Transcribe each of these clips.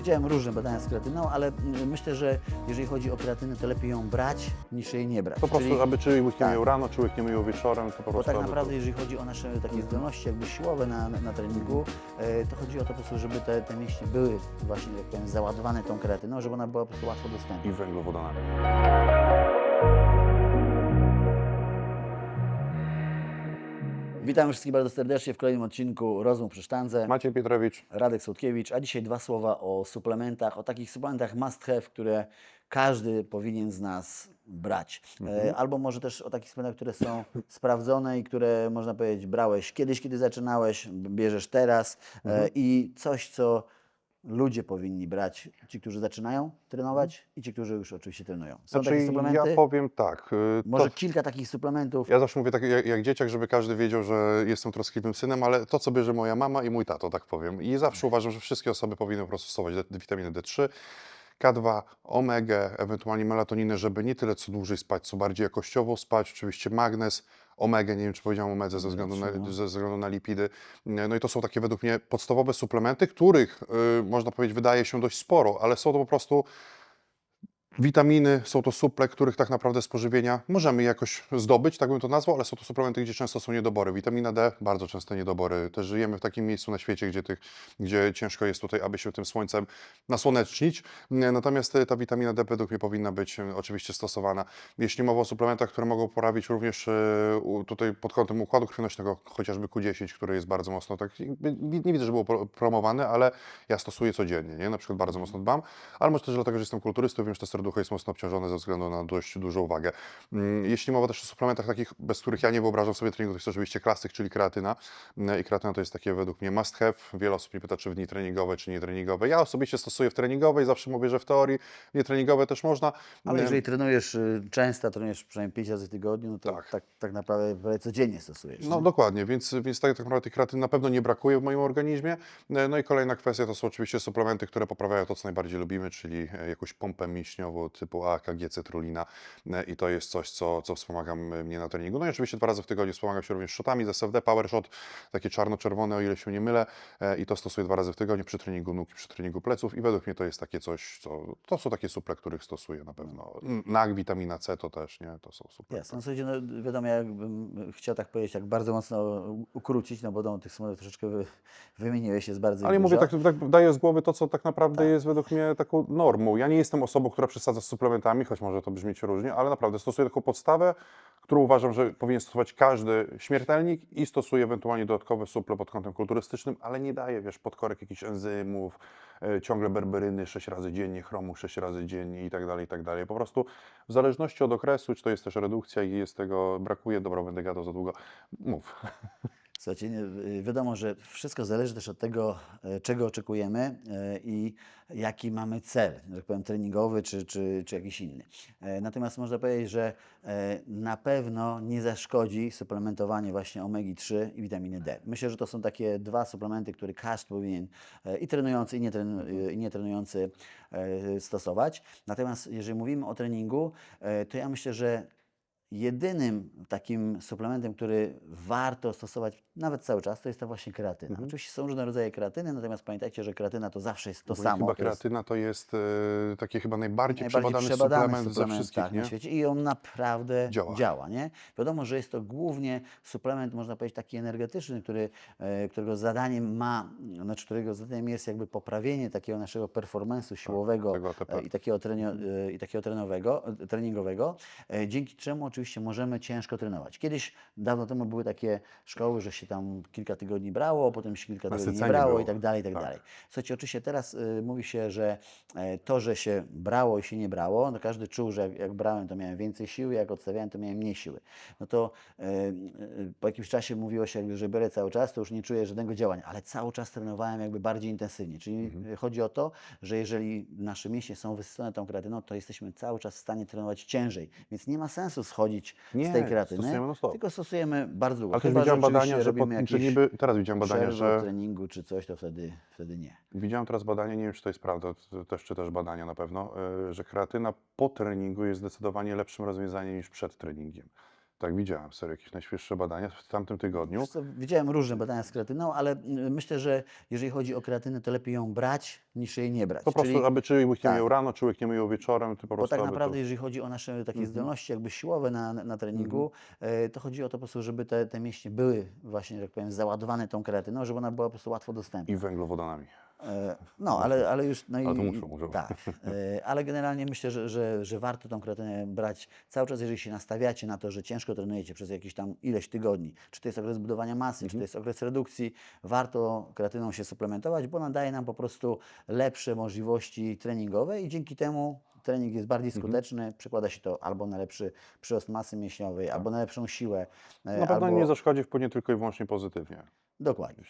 Widziałem różne badania z kreatyną, ale mm, myślę, że jeżeli chodzi o kreatynę, to lepiej ją brać niż jej nie brać. Po prostu, Czyli- aby czy łyk nie tak. miał rano, czy łyk nie miał wieczorem, to po Bo prostu... tak aby naprawdę, to... jeżeli chodzi o nasze takie zdolności jakby siłowe na, na, na treningu, e, to chodzi o to po prostu, żeby te, te mięśnie były właśnie, jak powiem, załadowane tą kreatyną, żeby ona była po prostu łatwo dostępna. I węglowodanami. Witam wszystkich bardzo serdecznie w kolejnym odcinku Rozmów przy sztandze. Maciej Pietrowicz, Radek Słodkiewicz, a dzisiaj dwa słowa o suplementach, o takich suplementach must have, które każdy powinien z nas brać. E, Albo może też o takich suplementach, które są sprawdzone i które można powiedzieć brałeś kiedyś, kiedy zaczynałeś, bierzesz teraz e, i coś, co ludzie powinni brać, ci, którzy zaczynają trenować i ci, którzy już oczywiście trenują. Są znaczy takie suplementy? ja powiem tak, y, Może to, kilka takich suplementów. ja zawsze mówię tak jak, jak dzieciak, żeby każdy wiedział, że jestem troskliwym synem, ale to, co bierze moja mama i mój tato, tak powiem. I zawsze uważam, że wszystkie osoby powinny po prostu stosować D- witaminę D3, K2, omegę, ewentualnie melatoninę, żeby nie tyle co dłużej spać, co bardziej jakościowo spać, oczywiście magnez, omegę, nie wiem czy powiedziałem omedze ze względu, Trzy, na, ze względu na lipidy. No i to są takie według mnie podstawowe suplementy, których y, można powiedzieć wydaje się dość sporo, ale są to po prostu Witaminy, są to suple, których tak naprawdę z pożywienia możemy jakoś zdobyć, tak bym to nazwał, ale są to suplementy, gdzie często są niedobory. Witamina D, bardzo częste niedobory. Też żyjemy w takim miejscu na świecie, gdzie, tych, gdzie ciężko jest tutaj, aby się tym słońcem nasłonecznić. Natomiast e, ta witamina D według mnie powinna być e, oczywiście stosowana. Jeśli mowa o suplementach, które mogą poprawić również e, tutaj pod kątem układu krwionośnego, chociażby Q10, który jest bardzo mocno, tak nie widzę, że było pro- promowane, ale ja stosuję codziennie, nie? Na przykład bardzo mocno dbam, ale może też dlatego, że jestem kulturystą, wiem, że to serducho jest mocno obciążone ze względu na dość dużą wagę. Mm, Jeśli mowa też o suplementach takich, bez których ja nie wyobrażam sobie treningu, to jest oczywiście klasyk, czyli kreatyna. Mm, I kreatyna to jest takie według mnie must have. Wiele osób mnie pyta, czy w dni treningowe, czy nietreningowe. Ja osobiście stosuję w treningowej, zawsze mówię, że w teorii nietreningowe też można. Ale Mm, jeżeli trenujesz y, często, trenujesz przynajmniej 5 razy w tygodniu, no to Tak. tak, tak, naprawdę prawie codziennie stosujesz. No nie? dokładnie, więc, więc tak, tak naprawdę tych kreatyn na pewno nie brakuje w moim organizmie. No i kolejna kwestia to są oczywiście suplementy, które poprawiają to, co najbardziej lubimy, czyli e, jakąś pompę mięśniową typu A, KG, cetrulina E, i to jest coś, co, co wspomaga mnie na treningu. No i oczywiście dwa razy w tygodniu wspomagam się również shotami z SFD, Power Shot, takie czarno-czerwone, o ile się nie mylę e, i to stosuję dwa razy w tygodniu przy treningu nóg i przy treningu pleców i według mnie to jest takie coś, co, to są takie suple, których stosuję na pewno. NAG, witamina C to też, nie? To są suple. Jasne, no, słuchajcie, no, wiadomo, jakbym chciał tak powiedzieć, tak bardzo mocno ukrócić, no bo no, tych słów troszeczkę wy, wymieniłeś, jest bardzo Ale ich mówię, dużo. tak, tak daję z głowy to, co tak naprawdę Tak. jest według mnie taką normą. Ja nie jestem osobą, która przesadza z suplementami, choć może to brzmieć różnie, ale naprawdę stosuję taką podstawę, którą uważam, że powinien stosować każdy śmiertelnik i stosuję ewentualnie dodatkowe suple pod kątem kulturystycznym, ale nie daję, wiesz, podkorek jakichś enzymów, e, ciągle berberyny 6 razy dziennie, chromu 6 razy dziennie i tak dalej, i tak dalej. Po prostu w zależności od okresu, czy to jest też redukcja i jest tego brakuje, dobra, będę gadał za długo, mów. Słuchajcie, nie, y, wiadomo, że wszystko zależy też od tego, e, czego oczekujemy e, i jaki mamy cel, że tak powiem, treningowy czy, czy, czy jakiś inny. E, Natomiast można powiedzieć, że na pewno nie zaszkodzi suplementowanie właśnie omegi-3 i witaminy D. Myślę, że to są takie dwa suplementy, które każdy powinien i trenujący, i nietrenu- i nietrenujący e, stosować. Natomiast jeżeli mówimy o treningu, to ja myślę, że jedynym takim suplementem, który warto stosować nawet cały czas, to jest ta właśnie kreatyna. Mhm. Oczywiście są różne rodzaje kreatyny, natomiast pamiętajcie, że kreatyna to zawsze jest to Ogólnie samo. Chyba to jest kreatyna to jest e, taki chyba najbardziej, najbardziej przebadany, przebadany suplement, ze suplement wszystkich, tak, nie? na świecie i on naprawdę Działa. działa. nie? Wiadomo, że jest to głównie suplement, można powiedzieć, taki energetyczny, który, e, którego zadaniem ma, znaczy którego zadaniem jest jakby poprawienie takiego naszego performance'u siłowego tego ATP. e, i takiego, trenio, e, i takiego trenowego, e, treningowego, e, dzięki czemu oczywiście możemy ciężko trenować. Kiedyś, dawno temu były takie szkoły, że się tam kilka tygodni brało, potem się kilka tygodni nie brało było. i tak dalej, i tak, Tak. dalej. Słuchajcie, oczywiście teraz y, mówi się, że e, to, że się brało i się nie brało, no każdy czuł, że jak, jak brałem, to miałem więcej siły, jak odstawiałem, to miałem mniej siły. No to e, e, po jakimś czasie mówiło się, jakby, że biorę cały czas, to już nie czuję żadnego działania, ale cały czas trenowałem jakby bardziej intensywnie. Czyli Mhm. chodzi o to, że jeżeli nasze mięśnie są wysycone tą kreatyną, to jesteśmy cały czas w stanie trenować ciężej, więc nie ma sensu schodzić z Nie, tej kreatyny, stosujemy tylko stosujemy bardzo długo. Ale też widziałem badania, że, jakieś niby, teraz widziałem od że treningu czy coś, to wtedy, wtedy nie. widziałem teraz badania, nie wiem czy to jest prawda, to też czytasz badania na pewno, e, że kreatyna po treningu jest zdecydowanie lepszym rozwiązaniem niż przed treningiem. Tak, widziałem, serio, jakieś najświeższe badania w tamtym tygodniu. Wiesz co, Widziałem różne badania z kreatyną, ale mm, myślę, że jeżeli chodzi o kreatynę, to lepiej ją brać niż jej nie brać. Po prostu, Czyli- aby człowiek nie tak. miał rano, człowiek nie miał wieczorem, to po Bo prostu tak aby naprawdę, jeżeli chodzi o nasze takie Mhm. zdolności jakby siłowe na, na treningu, e, to chodzi o to po prostu, żeby te, te mięśnie były właśnie, że tak powiem, załadowane tą kreatyną, żeby ona była po prostu łatwo dostępna. I węglowodanami. E, No, ale, ale już... No Ale to i- muszą, muszą. Tak, e, ale generalnie myślę, że, że, że warto tą kreatynę brać cały czas, jeżeli się nastawiacie na to, że ciężko trenujecie przez jakieś tam ileś tygodni, czy to jest okres budowania masy, Mhm. czy to jest okres redukcji, warto kreatyną się suplementować, bo ona daje nam po prostu lepsze możliwości treningowe i dzięki temu trening jest bardziej Mhm. skuteczny, przekłada się to albo na lepszy przyrost masy mięśniowej, albo na lepszą siłę. e, Na pewno albo... nie zaszkodzi, wpłynie tylko i wyłącznie pozytywnie, Dokładnie.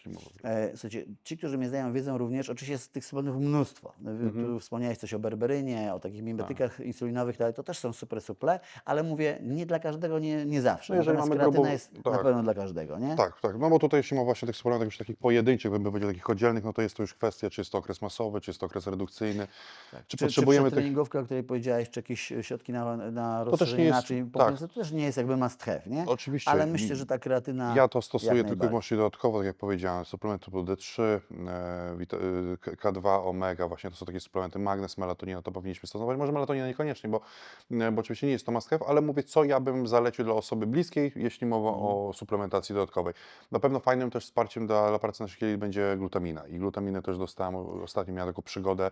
E, Słuchajcie, ci, którzy mnie znają, wiedzą również, oczywiście jest tych suplementów mnóstwo. E, Tu wspomniałeś coś o berberynie, o takich mimetykach insulinowych, ale to też są super suple, ale mówię, nie dla każdego, nie, nie zawsze. No jeżeli Natomiast mamy kreatyna jest na tak. pewno dla każdego, nie? Tak, tak. No bo tutaj jeśli mowa właśnie tych suplementach już takich pojedynczych, bym powiedział takich oddzielnych, no to jest to już kwestia, czy jest to okres masowy, czy jest to okres redukcyjny. Tak. Czy Czy, potrzebujemy czy tych... o której powiedziałeś, czy jakieś e, środki na, na rozszerzenie nie jest- naczyń tak. to też nie jest jakby must have, nie? Oczywiście. Ale myślę, że ta kreatyna... Ja to stosuję tylko i wyłącznie dodatkowo, tak jak powiedziałem, suplement typu D3, e, e, K- K2, omega, właśnie to są takie suplementy, magnez, melatonina, to powinniśmy stosować. Może melatonina niekoniecznie, bo, bo oczywiście nie jest to must have, ale mówię, co ja bym zalecił dla osoby bliskiej, jeśli mowa Mhm. o suplementacji dodatkowej. Na pewno fajnym też wsparciem dla, dla pracy naszych będzie glutamina i glutaminę też dostałem, ostatnio miałem taką przygodę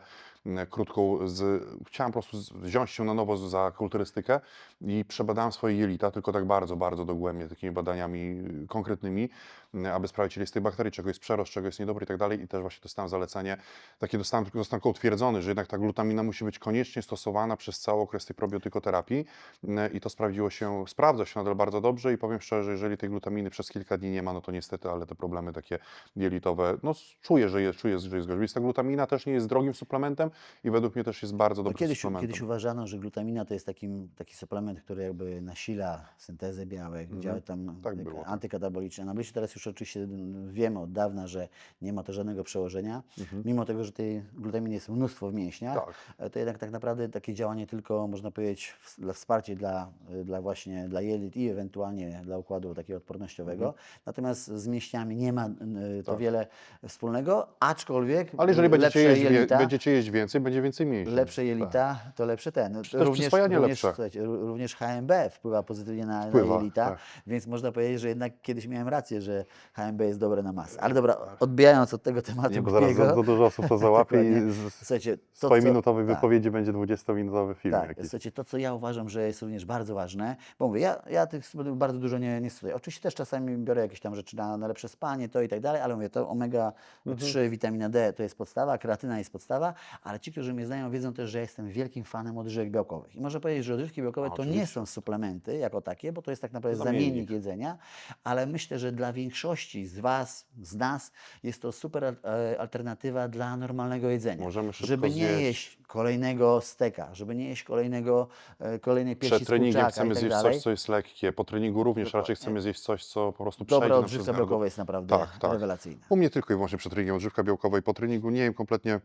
krótką z, chciałem prostu wziąć się na nowo za kulturystykę i przebadałem swoje jelita, tylko tak bardzo, bardzo dogłębnie, takimi badaniami y, konkretnymi, m, aby sprawdzić, ile jest tych bakterii, czego jest przerost, czego jest niedobry i tak dalej. I też właśnie dostałem zalecenie, takie dostałem, tylko utwierdzony, że jednak ta glutamina musi być koniecznie stosowana przez cały okres tej probiotykoterapii m, i to sprawdziło się, sprawdza się nadal bardzo dobrze i powiem szczerze, jeżeli tej glutaminy przez kilka dni nie ma, no to niestety, ale te problemy takie jelitowe, no czuję, że jest, czuję, że jest gorzej. Więc ta glutamina też nie jest drogim suplementem i według mnie też jest bardzo No dobrym kiedyś, suplementem. kiedyś uważano, że glutamina to jest takim, taki suplement, który jakby nasila syntezę białek, działa tam Tak tak. Na myśli teraz już oczywiście wiemy od dawna, że nie ma to żadnego przełożenia. Mimo tego, że tej glutaminy jest mnóstwo w mięśniach, Mhm. Tak. e, to jednak tak naprawdę takie działanie tylko, można powiedzieć, w- dla wsparcie dla, y, dla właśnie dla jelit i ewentualnie dla układu takiego odpornościowego. Natomiast z mięśniami nie ma y, to Mhm. Tak. wiele wspólnego, aczkolwiek Ale jeżeli będziecie jeść, jelita, będziecie jeść więcej, będzie więcej mięśni. Lepsze jelita, to lepsze ten. Tak. Czy przyswajanie również, lepsze. również HMB wpływa pozytywnie na, Wpływa, na jelita, tak. więc można powiedzieć, że jednak kiedyś miałem rację, że HMB jest dobre na masę. Ale dobra, odbijając od tego tematu Nie, bo zaraz za, za dużo osób to załapie i z słuchajcie, to, co- minutowej tak. wypowiedzi będzie 20-minutowy film Tak, jakiś. słuchajcie, to co ja uważam, że jest również bardzo ważne, bo mówię, ja, ja tych bardzo dużo nie, nie stosuję. Oczywiście też czasami biorę jakieś tam rzeczy na, na lepsze spanie, to i tak dalej, ale mówię, to omega-3, witamina D to jest podstawa, kreatyna jest podstawa, ale ci, którzy mnie znają, wiedzą też, że ja jestem wielkim fanem odżywek białkowych. I można powiedzieć, że odżywki białkowe A, to nie są suplementy jako takie, bo to jest tak naprawdę Zamiennik. zamiennik jedzenia, ale myślę, że dla większości z Was, z nas jest to super e, alternatywa dla normalnego jedzenia. Możemy szybko żeby nie zjeść. jeść kolejnego steka, żeby nie jeść kolejnego, e, kolejnej piersi Przed treningiem chcemy tak zjeść dalej. coś, co jest lekkie. Po treningu również raczej chcemy zjeść coś, co po prostu Dobra przejdzie nam odżywka białkowa jest naprawdę Tak, tak. rewelacyjna. U mnie tylko i wyłącznie przed treningiem odżywka białkowa i po treningu nie jem kompletnie,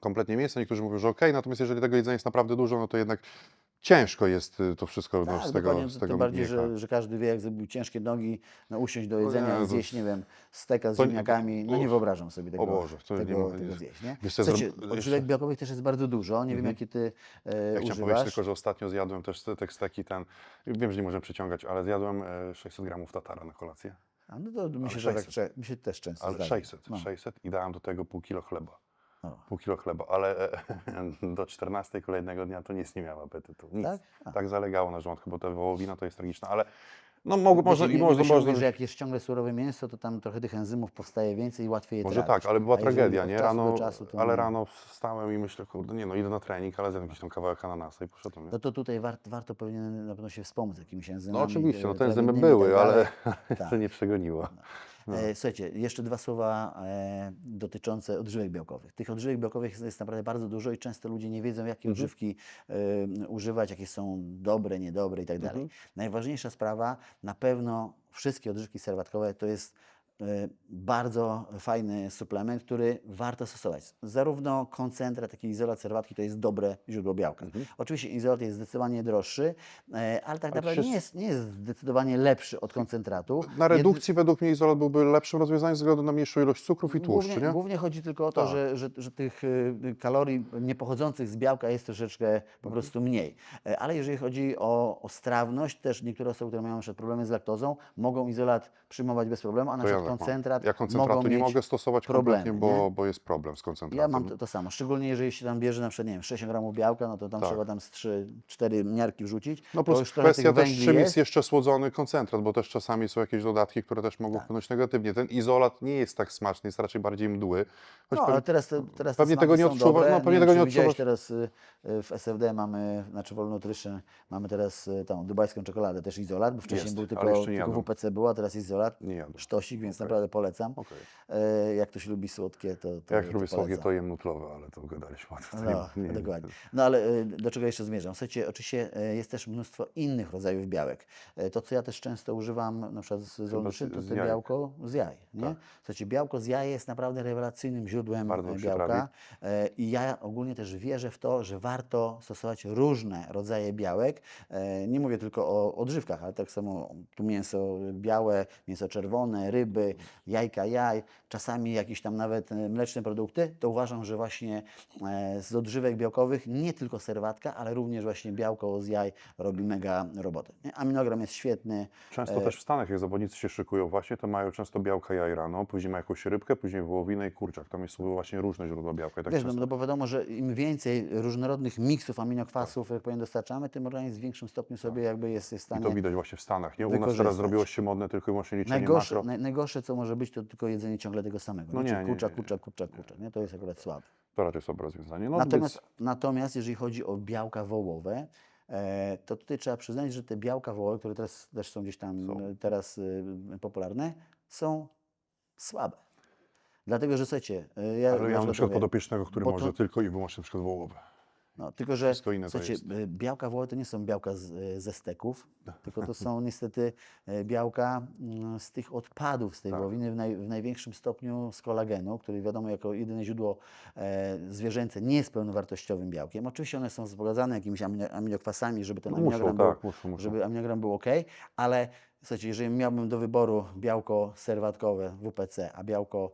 kompletnie mięsa. Niektórzy mówią, że ok, natomiast jeżeli tego jedzenia jest naprawdę dużo, no to jednak ciężko jest y, to wszystko no, Tak, z tego, z tym tego bardziej, miecha. że, że każdy wie, jak zrobił ciężkie nogi, no, usiąść do jedzenia i Jezus. zjeść, nie wiem, steka z nie- ziemniakami. No nie wyobrażam sobie tego, Boże, to nie tego, ma- tego zjeść, nie? Wiesz Słuchajcie, odżywek białkowych też jest bardzo dużo, nie wiem, Mhm. jakie ty e, Ja chciałem powiedzieć używasz. tylko, że ostatnio zjadłem też te teksteki ten, wiem, że nie możemy przyciągać, ale zjadłem e, 600 gramów tatara na kolację. A, no to myślę, że tak, 600. mi się też często Ale zdarza. 600, No. 600 i dałem do tego pół kilo chleba. O. Pół kilo chleba, ale e, do 14 kolejnego dnia to nic nie miałem apetytu. Nic. Tak? Tak, zalegało na żołądku, bo ta wołowina to jest tragiczna, ale no można, nie- i można, można, że jak jest ciągle surowe mięso, to tam trochę tych enzymów powstaje więcej i łatwiej je może trawić. tak, ale była A tragedia, nie? czasu Rano, do czasu, to ale nie. rano wstałem i myślę, kurde, nie no, idę na trening, ale zjadłem jakiś tam kawałek ananasa i poszedłem. Nie? No to tutaj wart, warto powinien na pewno się wspomóc jakimiś enzymami. No oczywiście, no te enzymy i były, tak ale dalej. to Tak. nie przegoniło. E, Słuchajcie, jeszcze dwa słowa e, dotyczące odżywek białkowych. Tych odżywek białkowych jest, naprawdę bardzo dużo i często ludzie nie wiedzą, jakie odżywki e, używać, jakie są dobre, niedobre i tak dalej. Najważniejsza sprawa, na pewno wszystkie odżywki serwatkowe to jest bardzo fajny suplement, który warto stosować. Zarówno koncentrat, jak i izolat serwatki to jest dobre źródło białka. Oczywiście izolat jest zdecydowanie droższy, e, ale tak naprawdę nie jest, nie jest zdecydowanie lepszy od koncentratu. Na redukcji według mnie izolat byłby lepszym rozwiązaniem ze względu na mniejszą ilość cukrów i tłuszczu, Głównie, nie? głównie chodzi tylko o to, Tak. że, że, że tych y, kalorii niepochodzących z białka jest troszeczkę Mhm. po prostu mniej. Ale jeżeli chodzi o, o strawność, też niektóre osoby, które mają na przykład problemy z laktozą, mogą izolat przyjmować bez problemu, a na przykład. Koncentrat Ja koncentratu mogą nie mogę stosować problemy, kompletnie, nie? bo, bo jest problem z koncentratem. Ja mam to, to samo, szczególnie jeżeli się tam bierze na przykład, nie wiem, 60 gramów białka, no to tam Tak. trzeba tam z 3-4 miarki wrzucić. No to plus już trochę kwestia też, czym jest jeszcze słodzony koncentrat, bo też czasami są jakieś dodatki, które też mogą Tak. wpłynąć negatywnie. Ten izolat nie jest tak smaczny, jest raczej bardziej mdły. Choć No, pewnie- ale teraz, te- teraz te pewnie tego nie są odczuwa- dobre. no, pewnie wiem, tego nie odczuwasz. teraz y, y, w SFD mamy, znaczy Nutrition, mamy teraz y, tą dubajską czekoladę, też izolat, bo wcześniej Jest, był tylko, nie tylko. WPC była, teraz izolat. Nie jadłem. Sztosik, więc Naprawdę polecam. Okej. E, jak ktoś lubi słodkie, to, to Jak to lubię słodkie, polecam. to jem nutlowe, ale to gadaliśmy o tym. No, Nie, nie, dokładnie. No ale y, do czego jeszcze zmierzam? Słuchajcie, oczywiście y, jest też mnóstwo innych rodzajów białek. To, co ja też często używam, na przykład z z- Zolnuszyn, to z jajek. białko z jaj. Nie? Tak. Słuchajcie, białko z jaj jest naprawdę rewelacyjnym źródłem Bardzo e, białka. E, I ja ogólnie też wierzę w to, że warto stosować różne rodzaje białek. E, Nie mówię tylko o odżywkach, ale tak samo tu mięso białe, mięso czerwone, ryby, jajka jaj, czasami jakieś tam nawet e, mleczne produkty. To uważam, że właśnie e, z odżywek białkowych nie tylko serwatka, ale również właśnie białko z jaj robi mega robotę. Aminogram jest świetny. Często E, też w Stanach, jak zawodnicy się szykują właśnie, to mają często białka jaj rano, później mają jakąś rybkę, później wołowinę i kurczak. Tam jest właśnie różne źródła białka tak Wiesz, no, często. no bo wiadomo, że im więcej różnorodnych miksów aminokwasów, jak powiem, dostarczamy, tym organizm w większym stopniu sobie jakby jest, w Tak. I stanie to widać właśnie w Stanach, nie? U nas teraz zrobiło się modne tylko i wyłącznie liczenie Najgorsze, makro. naj, najgorsze, co może być, to tylko jedzenie ciągle tego samego. No nie, nie, Czyli nie, kurczak, nie, nie. kurczak, kurczak, kurczak. Nie? To jest akurat słabe. To raczej sobie rozwiązanie. No, natomiast, więc natomiast jeżeli chodzi o białka wołowe, e, to tutaj trzeba przyznać, że te białka wołowe, które teraz też są gdzieś tam Są. e, teraz e, popularne, są słabe. Dlatego, że słuchajcie, e, ja, Ale ja mam na przykład podopiecznego, który bo może to- tylko i wyłącznie na przykład wołowe. No, tylko, że Wszystko inne to słuchajcie, jest. y, białka wołowe to nie są białka z, y, ze steków, No. tylko to są niestety y, białka mm, z tych odpadów z tej Tak. wołowiny w, naj, w największym stopniu z kolagenu, który wiadomo jako jedyne źródło e, zwierzęce nie jest pełnowartościowym białkiem. Oczywiście one są wzbogacane jakimiś amino, aminokwasami, żeby ten No muszą, aminogram tak, był, muszą, muszą. żeby aminogram był ok, ale słuchajcie, jeżeli miałbym do wyboru białko serwatkowe WPC, a białko e,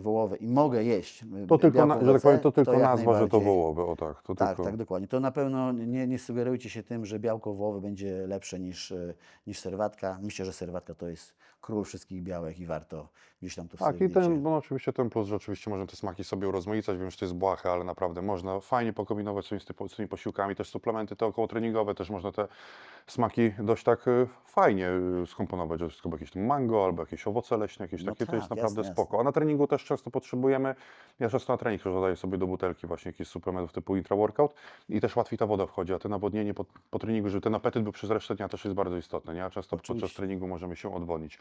wołowe i mogę jeść To tylko, białko na, że tak powiem, to tylko jak nazwa, że to wołowe, o tak. To Tak, tylko... tak, dokładnie. To na pewno nie, nie sugerujcie się tym, że białko wołowe będzie lepsze niż, e, niż serwatka. Myślę, że serwatka to jest król wszystkich białek i warto gdzieś tam to Tak, i ten, wiecie. no oczywiście ten plus, że oczywiście można te smaki sobie urozmaicać, wiem, że to jest błahe, ale naprawdę można fajnie pokombinować z tymi, z tymi posiłkami, też suplementy te około treningowe, też można te smaki dość tak fajnie skomponować, że wszystko jakieś tam mango albo jakieś owoce leśne, jakieś No takie, to jest tak, naprawdę jasne, spoko. A na treningu też często potrzebujemy, ja często na trening też dodaję sobie do butelki właśnie jakichś suplementów typu intra-workout i też łatwiej ta woda wchodzi, a te nawodnienie po, po treningu, żeby ten apetyt był przez resztę dnia też jest bardzo istotny, nie? A często podczas Oczywiście. treningu możemy się odwodnić.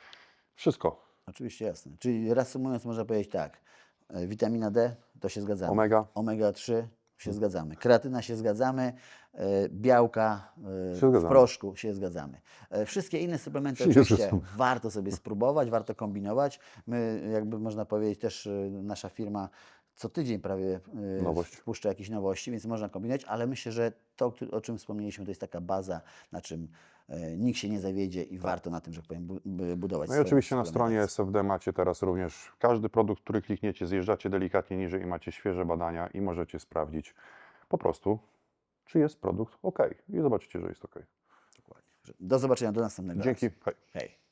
Wszystko. Oczywiście jasne. Czyli reasumując można powiedzieć tak, e, witamina D to się zgadzamy. Omega. Omega 3 się zgadzamy. Kreatyna się zgadzamy, e, białka e, w zgadzamy. proszku się zgadzamy. E, Wszystkie inne suplementy Się oczywiście zgadzamy. warto sobie spróbować, warto kombinować. My, jakby można powiedzieć, też e, nasza firma co tydzień prawie e, Nowość. wpuszcza jakieś nowości, więc można kombinować, ale myślę, że to, o czym wspomnieliśmy, to jest taka baza, na czym e, nikt się nie zawiedzie i warto na tym, że tak powiem, bu- bu- budować No i oczywiście na stronie. SFD macie teraz również każdy produkt, który klikniecie, zjeżdżacie delikatnie niżej i macie świeże badania i możecie sprawdzić po prostu, czy jest produkt ok. I zobaczycie, że jest ok. Dokładnie. Do zobaczenia, do następnego Dzięki. Hej. Hej.